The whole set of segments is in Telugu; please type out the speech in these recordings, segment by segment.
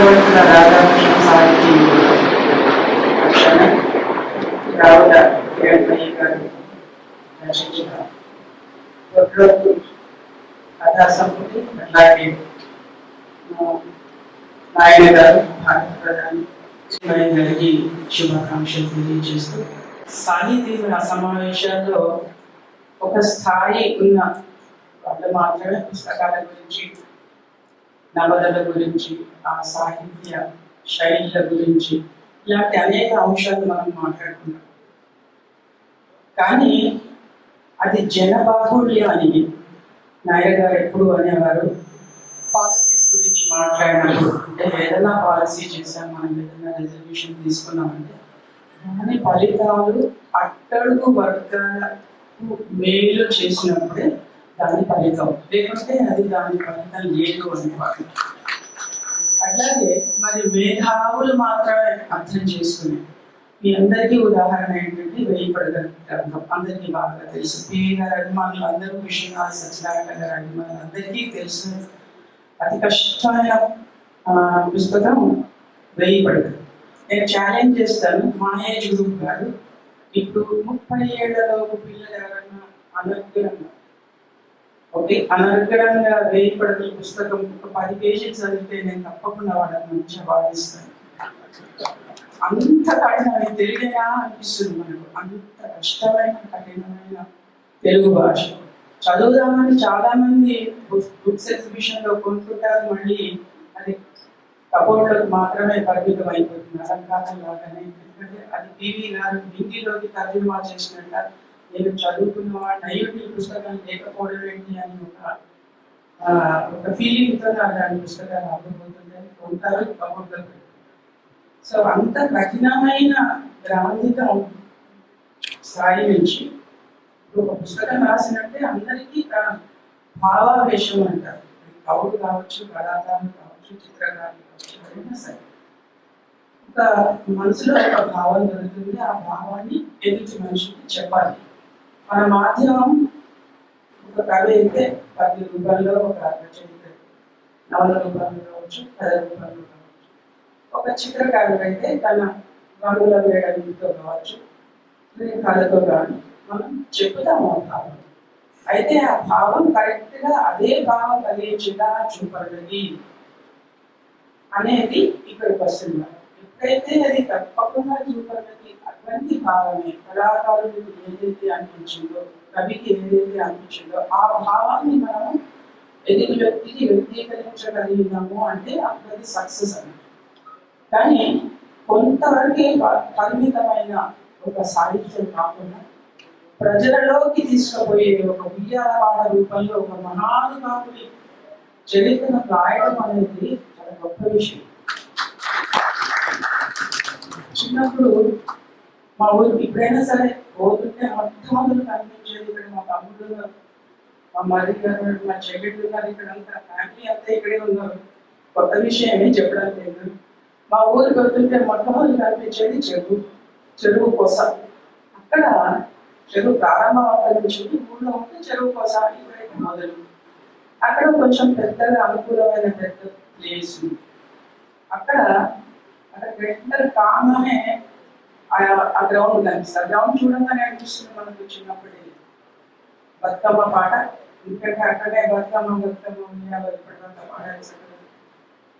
చక్రవర్తుల రాధాకృష్ణ సాహితీ రావుల కిరణ్మయ్య గారు రచించిన ఒడ్రొద్దు కథా సంపుటి అలాగే నాయన గారు భారత ప్రధాని గారికి శుభాకాంక్షలు తెలియజేస్తూ సాహితీ సమావేశాల్లో ఒక స్థాయి ఉన్న వాళ్ళు మాత్రమే పుస్తకాల గురించి నవలల గురించి ఆ సాహిత్య శైలుల గురించి ఇలాంటి అనేక అంశాలు మనం మాట్లాడుకున్నాం కానీ అది జనబాహుళ్యం అని నాయర్ గారు ఎప్పుడు అనేవారు? పాలసీస్ గురించి మాట్లాడినప్పుడు అంటే ఏదైనా పాలసీ చేసాం మనం ఏదైనా రిజర్వేషన్ తీసుకున్నామంటే దాని ఫలితాలు అట్టడుగు వర్గాలకు మేలు చేసినప్పుడే దాని ఫలితం లేకుంటే అది దాని ఫలితం లేదు అనేవాడు అట్లాగే మరి మేధావులు మాత్రమే అర్థం చేసుకునే మీ అందరికీ ఉదాహరణ ఏంటంటే వెయ్యి పడగల గ్రంథం. అందరికీ బాగా తెలుసు. పివి గారి అభిమానులు అందరూ విశ్వనాథ్ సత్యనారాయణ గారి అభిమానులు అందరికీ తెలుసు. అతి కష్టమైన ఆ, పుస్తకం వెయ్యి పడగలు. నేను ఛాలెంజ్ చేస్తాను మాయా ఏజ్ గారు. ఇప్పుడు ముప్పై ఏళ్ళలోపు పిల్లలు ఎవరన్నా అనర్గళంగా ఓకే అనర్గళంగా వేయబడిన పుస్తకం ఒక పది పేజీలు చదివితే నేను తప్పకుండా వాళ్ళని మంచిగా వాదిస్తాను. అంత కఠినమైన తెలుగేనా అనిపిస్తుంది మనకు. అంత కష్టమైన కఠినమైన తెలుగు భాష. చదువుదామని చాలా మంది బుక్స్ ఎగ్జిబిషన్లో కొనుక్కుంటారు మళ్ళీ అది కబోర్డ్లకు మాత్రమే పరిమితం అయిపోతుంది అలంకారం లాగానే. ఎందుకంటే అది టీవీ గారు హిందీలోకి తర్జుమా చేసినట్టు నేను చదువుకున్న వాడిని అయ్యుండి పుస్తకం లేకపోవడం ఏంటి అని ఒక ఒక ఫీలింగ్తో దాని పుస్తకాలు అవ్వబోతుంది కొంతవరకు బాగుంటుంది సో అంత కఠినమైన గ్రాంధిక స్థాయి నుంచి ఒక పుస్తకం రాసినట్టే అందరికీ తన భావావేశం అంటారు. కవులు కావచ్చు కళాకారులు కావచ్చు చిత్రకారులు కావచ్చు ఎవరైనా సరే. ఒక మనసులో ఒక భావం దొరుకుతుంది ఆ భావాన్ని ఎదుటి మనిషికి చెప్పాలి. మన మాధ్యమం ఒక కవి అయితే పది రూపాయల్లో ఒక రచయిత నవల రూపాయలు కావచ్చు కథ రూపాయలు కావచ్చు. ఒక చిత్రకారుడు అయితే తన రంగుల వేయడంతో కావచ్చు కథతో కళతో కానీ మనం చెప్పుతాము భావం. అయితే ఆ భావం కరెక్ట్గా అదే భావం కలిగించేలా చూపడది అనేది ఇక్కడికి వస్తుంది. ఎప్పుడైతే అది తప్పకుండా చూపడది ప్రతి భావమే కళాకారుడికి ఏదైతే అనిపించిందో కవికి ఏదైతే అనిపించిందో ఆ భావాన్ని మనం ఎదుటి వ్యక్తికి వ్యక్తీకరించగలిగినాము అంటే అప్పుడు అది సక్సెస్ అని. కానీ కొంతవరకే పరిమితమైన ఒక సాహిత్యం కాకుండా ప్రజలలోకి తీసుకుపోయే ఒక ఉయ్యాలవాడ రూపంలో ఒక మహానుభావుడి చరిత్రను రాయడం అనేది చాలా గొప్ప విషయం. చిన్నప్పుడు మా ఊరికి ఇప్పుడైనా సరే పోతుంటే మొట్టమొదటి కనిపించేది ఇక్కడ మా తమ్ముడు మా మరి గారు మా చెల్లెళ్ళు గారు ఇక్కడ అంతా ఫ్యామిలీ అంతా ఇక్కడే ఉన్నారు. కొత్త విషయం ఏమీ చెప్పడం లేదు. మా ఊరికి వెళ్తుంటే మొట్టమొదటి కనిపించేది చెరువు చెరువు కొస. అక్కడ చెరువు ప్రారంభం అక్కడి ఊళ్ళో ఉంటే చెరువు కొస ఇక్కడైతే మొదలు. అక్కడ కొంచెం పెద్దగా అనుకూలమైన పెద్ద ప్లేస్ అక్కడ అక్కడ పెద్ద కాగానే ఆ- ఆ గ్రౌండ్ కనిపిస్తుంది గ్రౌండ్ చూడంగానే అనిపిస్తుంది మనకు చిన్నప్పుడు. బతుకమ్మ పాట. ఇక్కడ అక్కడే బతుకమ్మ బతుకమ్మ ఉయ్యాల పాడాల్సి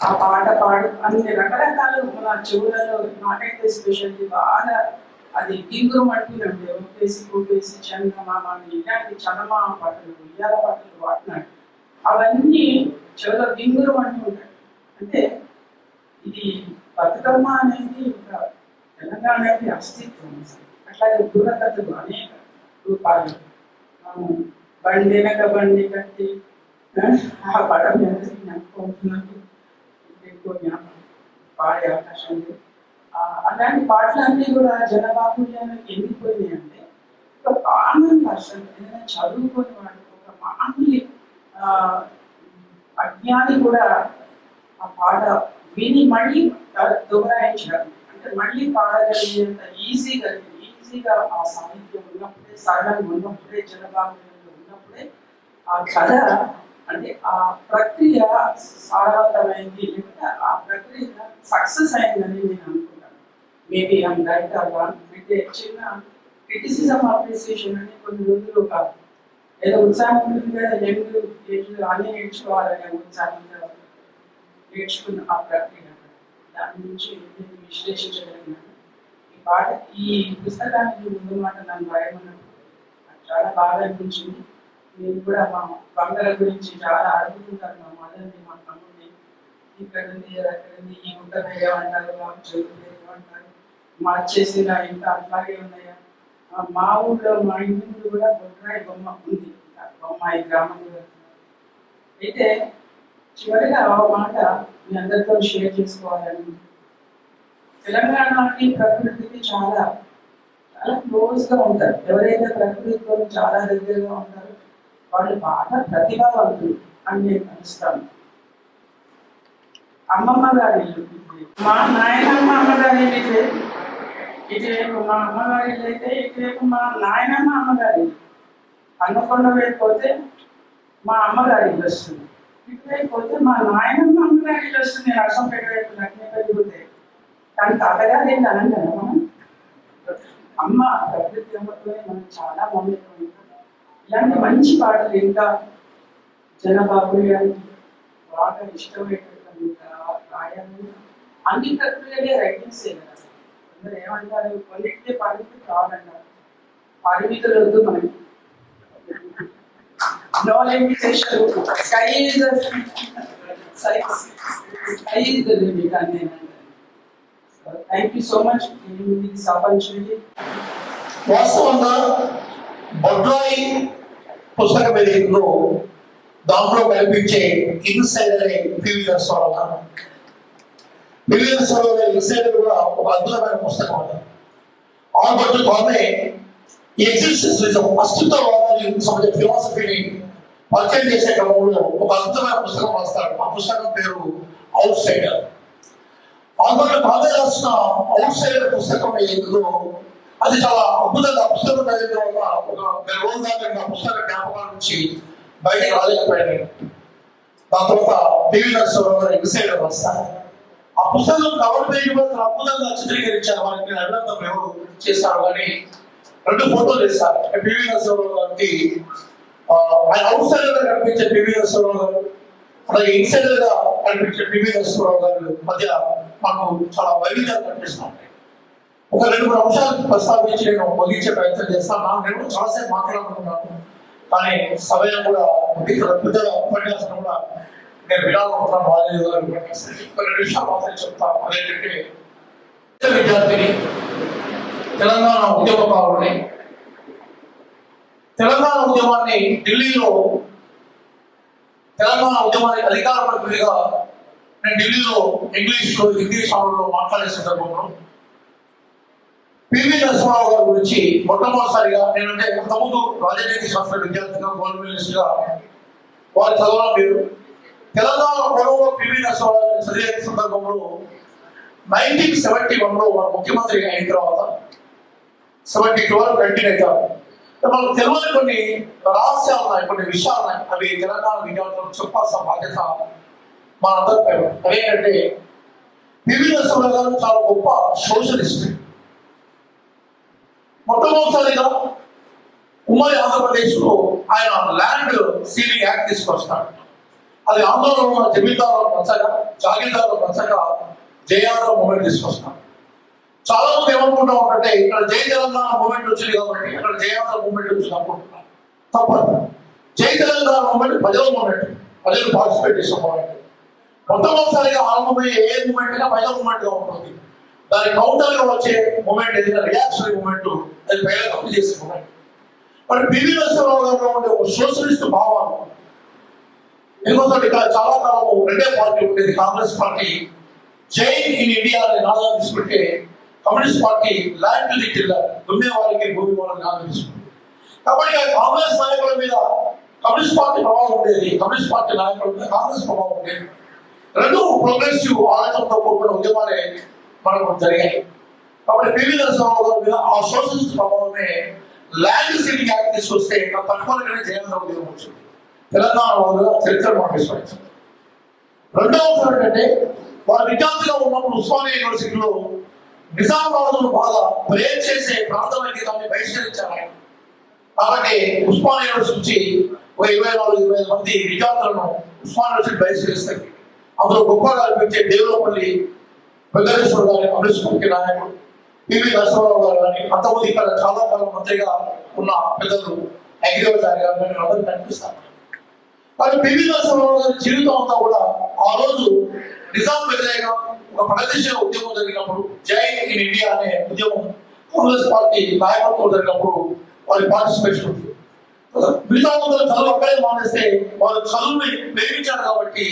ఆ పాట పాడు. అన్ని రకరకాలు మన చెవులలో నాకైతే స్పెషల్లీ బాగా అది గింగురు అంటున్నాడు ఒప్పేసి కూపేసి చందమామ అని ఇలాంటి చందమామ పాటలు ఉయ్యాల పాటలు పాడినాడు అవన్నీ చెవులో గింగురు అంటుంటాడు అంటే ఇది బతుకమ్మ అనేది ఒక తెలంగాణకి అస్తిత్వం అసలు. అట్లాగే బుర్రకథలు అనేక రూపాలు మనం బండి వెనక బండి కట్టి ఆ, ఆ పడం మీద జ్ఞాపకం ఎక్కువ జ్ఞాపకం పాడే అవకాశం ఉంది ఆ, అలాంటి పాటలన్నీ కూడా జనబాహుల్యానికి ఎండిపోయినాయి అంటే ఒక కామన్ పర్సన్ ఏదైనా చదువుకొని వాడు ఒక మామూలు ఆ, అజ్ఞాని కూడా ఆ పాట విని మళ్ళీ దొంగరాయించడం అంటే మళ్ళీ పాడగలిగేంత ఈజీగా ఈజీగా ఆ సాహిత్యం ఉన్నప్పుడే సరళంగా ఉన్నప్పుడే జనభాగంలో ఉన్నప్పుడే ఆ కథ అంటే ఆ ప్రక్రియ సారవంతమైంది లేకపోతే ఆ ప్రక్రియ సక్సెస్ అయిందని నేను అనుకుంటాను. మేబీ ఐమ్ రైట్ అవ్వాలి అంటే చిన్న క్రిటిసిజం అప్రిసియేషన్ అని కొన్ని రోజులు ఒక ఏదో ఉత్సాహం ఉంటుంది కదా యంగ్ ఏజ్ అన్ని నేర్చుకోవాలనే ఉత్సాహంగా నేర్చుకున్న ఆ ప్రక్రియ. దాని నుంచి విశ్లేషించగలిగినాను ఈ పాట ఈ పుస్తకానికి ముందు మాట నన్ను రాయమన్నప్పుడు చాలా బాగా అనిపించింది నేను కూడా మా బంగాల గురించి చాలా అడుగుతుంటాను మా మదర్ని మా తమ్ముడిని ఇక్కడ ఉంది అక్కడ ఉంది ఈ గుట్ట మీద ఏమంటారు మా చెరువు మీద ఏమంటారు మార్చేసిన ఇంకా అట్లాగే ఉన్నాయా మా ఊళ్ళో మా ఇంటి ముందు కూడా బొట్రాయి బొమ్మ ఉంది బొమ్మ ఈ గ్రామంలో అయితే చివరిగా ఆ మాట మీ అందరితో షేర్ చేసుకోవాలని. తెలంగాణకి ప్రకృతికి చాలా చాలా క్లోజ్గా ఉంటారు. ఎవరైతే ప్రకృతితో చాలా దగ్గరగా ఉంటారో వాళ్ళు బాగా ప్రతిభావంతులు అని నేను భావిస్తాను అమ్మమ్మ గారి మా నాయనమ్మ అమ్మగారి ఇల్లు ఇటువైపు మా అమ్మగారి ఇల్లు అయితే ఇటువైపు మా నాయనమ్మ అమ్మగారి ఇల్లు. హన్మకొండ వైపు పోతే మా అమ్మగారి ఇల్లు వస్తుంది. ఇటువైపు పోతే మా నాయనమ్మ అమ్మగారి చేస్తుంది నేను అర్థం వైపు లక్ష్మీపల్లి పోతే కానీ తాతగారు ఏంటి అనంటారా మనం అమ్మ ప్రకృతి అమ్మతోనే మనం చాలా మమ్మల్ని ఇలాంటి మంచి పాటలు ఇంకా జనబాబు గారికి బాగా ఇష్టమైనటువంటి రాయాలని అన్ని ప్రక్రియలే రైటింగ్స్ కదా అందరూ ఏమంటారు కొన్నిటికే పరిమితి కావాలన్నారు పరిమితులు వద్దు మనకి no limitation sky science sky is the thank you so much this opportunity వాస్తవంగా బొడ్రాయి పుస్తకం ఏదైతుందో దాంట్లో కనిపించే ఇన్సైడర్ పివి నరసింహారావు గారు పివి నరసింహారావు గారి ఇన్సైడర్ కూడా ఒక అద్భుతమైన పుస్తకం అది. ఆల్బర్ట్ కామే ఎగ్జిస్టెన్షియలిజం అస్తిత్వవాదాన్ని సంబంధించిన ఫిలాసఫీని పరిచయం చేసే క్రమంలో ఒక అద్భుతమైన పుస్తకం రాస్తాడు. ఆ పుస్తకం పేరు అవుట్ సైడర్ ఆల్బర్ట్ కామే రాసిన అవుట్ సైడర్ పుస్తకం ఏదో అది చాలా అద్భుతంగా పుస్తకం చదివిన తర్వాత ఒక నెల రోజుల దాకా నా పుస్తక జ్ఞాపకాల నుంచి బయటకు రాలేకపోయాను. దాని తర్వాత పివి నరసింహరావు గారు ఎగ్జైడ్ రాస్తారు. ఆ పుస్తకం కవర్ పేజ్ మాత్రం అద్భుతంగా చిత్రీకరించారు. వారికి నేను అభినందన ఎవరు చేశారు కానీ రెండు ఫోటోలు వేస్తారు పివి నరసింహరావు గారికి ఆయన అవుట్ సైడ్గా కనిపించే పివి నరసింహరావు గారు అలాగే ఇన్సైడ్గా కనిపించే పివి నరసింహరావు గారు మధ్య మాకు చాలా వైవిధ్యాలు కనిపిస్తున్నాయి. ఒక రెండు మూడు అంశాలు ప్రస్తావించి నేను ముగించే ప్రయత్నం చేస్తాను నా నేను చాలాసేపు మాట్లాడుతున్నాను కానీ సమయం కూడా ఉంది. ఇక్కడ పెద్దగా ఉపన్యాసం కూడా నేను వినాలనుకుంటున్నాను బాధ్యత గారు ఉపన్యాసం. కొన్ని విషయాలు మాత్రం చెప్తాను అదేంటంటే విద్యార్థిని తెలంగాణ ఉద్యమకారుని తెలంగాణ ఉద్యమాన్ని ఢిల్లీలో తెలంగాణ ఉద్యమానికి అధికార ప్రతినిధిగా నేను ఢిల్లీలో ఇంగ్లీష్లో హిందీ సభలో మాట్లాడే సందర్భంలో పివి నరసింహారావు గారి గురించి మొట్టమొదటిసారిగా నేనంటే అంతకుముందు రాజనీతి శాస్త్ర విద్యార్థిగా గవర్నమెంట్గా వారు చదవడం మీరు తెలంగాణ పొడవులో పివి నరసింహారావు గారి చదివే సందర్భంలో నైన్టీన్ సెవెంటీ వన్లో వారు ముఖ్యమంత్రి అయిన తర్వాత సెవెంటీ టూ వరకు కంటిన్యూ అవుతారు మనకు తెలియని కొన్ని రహస్యాలు ఉన్నాయి కొన్ని విషయాలు ఉన్నాయి. అవి తెలంగాణ విద్యార్థులకు చెప్పాల్సిన బాధ్యత మనందరిపై అదేంటంటే వివిధ నరసింహారావు గారు చాలా గొప్ప సోషలిస్ట్. మొట్టమొదటిసారిగా ఉమ్మడి ఆంధ్రప్రదేశ్లో ఆయన ల్యాండ్ సీలింగ్ యాక్ట్ తీసుకొస్తాడు. అది ఆందోళన ఉన్న జమీందారులు పంచగా జాగీర్దారులు పంచగా జయాదవ్ మూమెంట్ తీసుకొస్తాడు. చాలా అనుకుంటాం ఒకటే. ఇక్కడ జై తెలంగాణ మూమెంట్ వచ్చింది కాబట్టి ఇక్కడ జయాదవ్ మూమెంట్ వచ్చింది అనుకుంటున్నాం తప్పదు. జై తెలంగాణ మూమెంట్ ప్రజల మూమెంట్. ప్రజలు పార్టిసిపేట్ చేసిన మూమెంట్. మొట్టమొదటిసారిగా ఆరంభమయ్యే ఏ మూమెంట్ అయినా ప్రజల మూమెంట్గా ఉంటుంది. దాని కౌంటర్గా వచ్చే మూమెంట్ ఏదైనా రియాక్షన్ మూమెంట్ అది ప్రజలు అప్పు చేసే మూమెంట్. మరి పివి నరసింహరావు గారిలో ఉండే ఒక సోషలిస్ట్ భావాలు. ఎందుకంటే ఇక్కడ చాలా కాలం రెండే పార్టీ ఉండేది. కాంగ్రెస్ పార్టీ జైన్ ఇన్ ఇండియా అనే నాదాన్ని తీసుకుంటే communist party land to the tiller దున్నే వారికి భూమి వాళ్ళని నాదం కాబట్టి కాంగ్రెస్ నాయకుల మీద కమ్యూనిస్ట్ పార్టీ ప్రభావం ఉండేది. కమ్యూనిస్ట్ పార్టీ నాయకుల మీద కాంగ్రెస్ ప్రభావం ఉండేది. రెండు ప్రోగ్రెసివ్ ఆలోచనతో కూడిన ఉద్యమాలే మనకు జరిగాయి. కాబట్టి పివి నరసింహరావు గారి మీద ఆ సోషలిస్ట్ ప్రభావమే ల్యాండ్ సిటీ యాక్ట్ తీసుకొస్తే తక్కువగానే జయంగా ఉద్యమం వచ్చింది. తెలంగాణ వాళ్ళు చరిత్ర మాట్లాడుతుంది విస్మరించింది. రెండవ ఏంటంటే వారు విద్యార్థిగా ఉన్నప్పుడు ఉస్మానియా యూనివర్సిటీలో నిజామాబాద్ బాగా ప్రేర్ చేసే ప్రాంతమైన గీతాన్ని బహిష్కరించారు. ఆయన కాబట్టి ఉస్మాన్ యూనివర్సిటీ ఒక ఇరవై నాలుగు ఇరవై ఐదు మంది విద్యార్థులను ఉస్మాన్ యూనివర్సిటీ బహిష్కరిస్తాయి అందులో గొప్పగా అనిపించే దేవులపల్లి వెంకటేశ్వర గారి అమృష్కి నాయకుడు పివి నరసింహరావు గారు కానీ అంతమంది ఇక్కడ చాలా కాలం మంత్రిగా ఉన్న పెద్దలు అగ్రివచారి గారు కానీ అందరూ కనిపిస్తారు. కానీ పివి నరసింహరావు గారి జీవితం అంతా కూడా ఆ రోజు నిజాం వ్యతిరేకం ఒక ప్రగతిశీల ఉద్యమం జరిగినప్పుడు జై ఇన్ ఇండియా అనే ఉద్యమం కాంగ్రెస్ పార్టీ నాయకత్వం జరిగినప్పుడు వారి పార్టిసిపేషన్ ఉంది. మిగతా వందలు చదువు అక్కడే మానేస్తే వారు చదువుని ప్రేమించారు కాబట్టి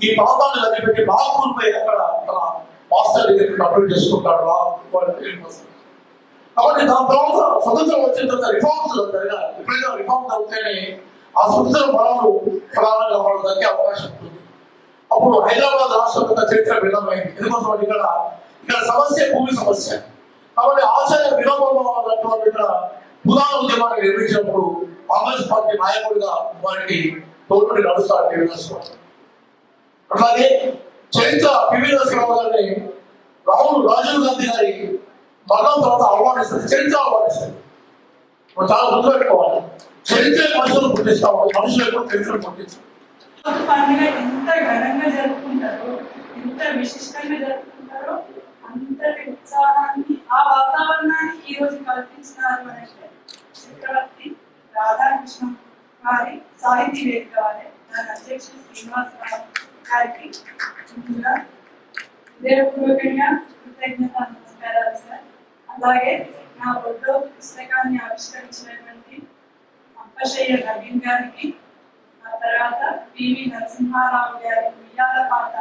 ఈ ప్రాంతాన్ని వదిలిపెట్టి బాగుపై అక్కడ తన మాస్టర్ డిగ్రీ కంప్లీట్ చేసుకుంటాడు కాబట్టి దాని తర్వాత స్వతంత్రం వచ్చిన తర్వాత రిఫార్మ్స్ జరిగాయి ఎప్పుడైనా రిఫార్మ్ జరిగితేనే ఆ స్వతంత్ర బలాలు ప్రధానంగా వాళ్ళు దక్కే అవకాశం ఉంటుంది. అప్పుడు హైదరాబాద్ రాష్ట్రం యొక్క చరిత్ర భిన్నమైంది. ఎందుకోసం ఇక్కడ ఇక్కడ సమస్య భూమి సమస్య. కాబట్టి ఆచార్య వినోబాబు అన్నటువంటి ఇక్కడ పురాణ ఉద్యమాన్ని నిర్మించినప్పుడు కాంగ్రెస్ పార్టీ నాయకుడిగా వారికి తోడుపడి నడుస్తారు పివి నరసింహారావు అట్లాగే చరిత్ర పివి నరసింహారావు గారిని రాహుల్ రాజీవ్ గాంధీ గారి మరణం తర్వాత ఆహ్వానిస్తుంది చరిత్ర ఆహ్వానిస్తుంది చాలా గుర్తుపెట్టుకోవాలి. చరిత్ర మనుషులు గుర్తిస్తాం మనుషులు ఎప్పుడు చరిత్ర గుర్తించారు పండుగ ఎంత ఘనంగా జరుపుకుంటారో ఎంత విశిష్టంగా జరుపుకుంటారో అంతటి ఉత్సాహాన్ని ఆ వాతావరణాన్ని ఈ రోజు కల్పించినారు అంటే చక్రవర్తి రాధాకృష్ణ గారి సాహితీవేత్త వేదిక వారి దాని అధ్యక్షుడు శ్రీనివాసరావు గారికి ముందుగా హృదయపూర్వకంగా కృతజ్ఞత నమస్కారాలు సార్. అలాగే నా ఒడ్డో పుస్తకాన్ని ఆవిష్కరించినటువంటి అప్పశయ్య నవీన్ గారికి తర్వాత పివి నరసింహారావు గారి ఉయ్యాల పాట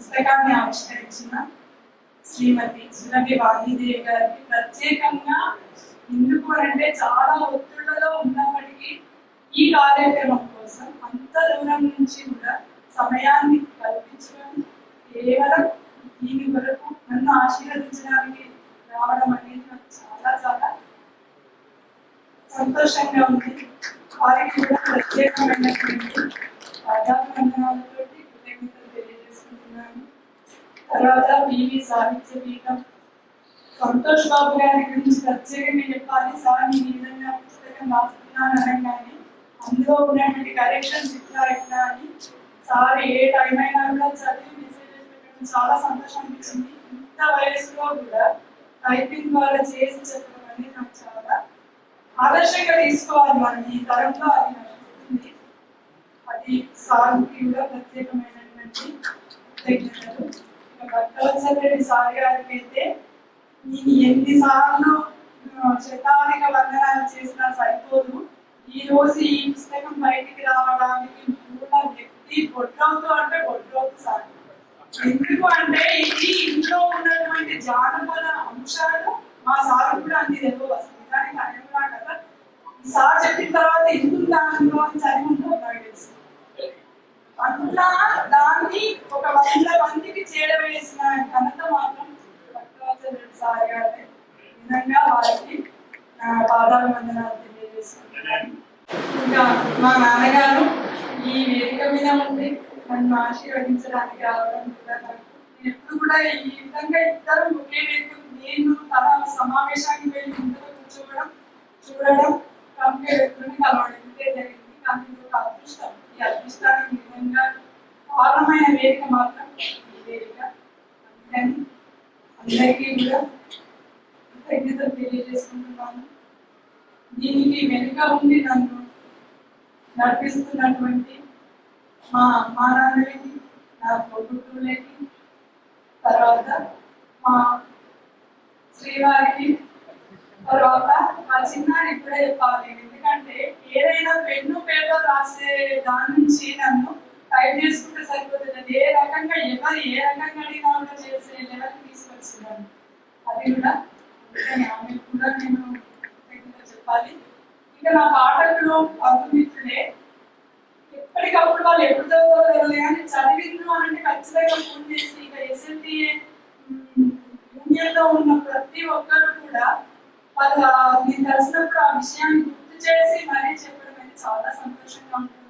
పుస్తకాన్ని ఆవిష్కరించిన శ్రీమతి సురభి వాణిదేవి గారికి ప్రత్యేకంగా ఎందుకు అంటే చాలా ఒత్తిళ్ళలో ఉన్నప్పటికీ ఈ కార్యక్రమం కోసం అంత దూరం నుంచి కూడా సమయాన్ని కల్పించడం కేవలం దీని వరకు నన్ను ఆశీర్వదించడానికి రావడం అనేది నాకు చాలా చాలా సంతోషంగా ఉంది. వారికి కూడా ప్రత్యేకమైనటువంటి పాదాభివందనాలతో కృతజ్ఞతలు తెలియజేసుకుంటున్నాను తర్వాత పివి సాహిత్య పీఠం. సంతోష్ బాబు గారి గురించి ప్రత్యేకంగా చెప్పాలి. సార్ నేను ఈ విధంగా పుస్తకం రాస్తున్నాను అనగానే అందులో ఉన్నటువంటి కరెక్షన్స్ ఇట్లా ఇట్లా అని సార్ ఏ టైం అయినా కూడా చదివి మెసేజెస్ పెట్టడం చాలా సంతోషం అనిపించింది ఇంత వయసులో కూడా టైపింగ్ ద్వారా చేసి చెప్పడం అనేది నాకు చాలా ఆదర్శంగా తీసుకోవాలి మనం ఈ తరంలో అది నడుస్తుంది. అది సార్కి కూడా ప్రత్యేకమైనటువంటి కృతజ్ఞతలు ఇక సార్ గారికి అయితే నేను ఎన్నిసార్లు శతాధిక వందనాలు చేసినా సరిపోదు. ఈ రోజు ఈ పుస్తకం బయటికి రావడానికి కూడా వ్యక్తి బొడ్రవుతూ అంటే బొడ్రవుతూ సార్. ఎందుకు అంటే ఇది ఇంట్లో ఉన్నటువంటి జానపద అంశాలు మా సార్ కూడా అన్ని తెలియదు వస్తుంది నిజానికి ఆయన కూడా కదా ఈ సార్ చెప్పిన తర్వాత ఎందుకు దానిలో అని చదివి అట్లా దాన్ని ఒక వంద మందికి చేరవేసిన ఘనత మాత్రం సార్ గారి విధంగా వారికి నా పాదాల వందనాలు తెలియజేస్తున్నాను. ఇంకా మా నాన్నగారు ఈ వేదిక మీద ఉండి నన్ను ఆశీర్వదించడానికి రావడం కూడా నాకు ఎప్పుడు కూడా ఈ విధంగా ఇద్దరు ఒకే వేదిక నేను తన సమావేశానికి వెళ్ళి ముందుగా కూర్చోవడం చూడడం కంపెనీ వ్యక్తులను కలవడం ఇదే జరిగింది కానీ ఇది ఒక అదృష్టం ఈ అదృష్టానికి నిజంగా కారణమైన వేదిక మాత్రం ఈ వేదిక అందుకని అందరికీ కూడా కృతజ్ఞతలు తెలియజేసుకుంటున్నాను దీనికి వెనుక ఉండి నన్ను నడిపిస్తున్నటువంటి మా అమ్మా నా తోబుట్టువులకి తర్వాత మా శ్రీవారికి తర్వాత మా చిన్నారి ఇప్పుడే చెప్పాలి. ఎందుకంటే ఏదైనా పెన్ను పేపర్ రాసే దాని నుంచి నన్ను టైప్ చేసుకుంటే సరిపోతుంది. ఏ రకంగా ఎవరు ఏ రకంగా అడిగినా కూడా చేసే లెవెల్ తీసుకొచ్చినాను అది కూడా ఆమె కూడా నేను చెప్పాలి. ఇంకా నా పాటలు బంధుమిత్రులే ఇప్పటికప్పుడు వాళ్ళు ఎప్పుడు చదువుతారో తెలియదు కానీ చదివిండ్రు అని అంటే ఖచ్చితంగా ఫోన్ చేసి ఇక ఎస్ఎల్టీ యూనియన్లో ఉన్న ప్రతి ఒక్కరు కూడా వాళ్ళు నేను కలిసినప్పుడు ఆ విషయాన్ని గుర్తు చేసి మరీ చెప్పడం అనేది చాలా సంతోషంగా ఉంటుంది.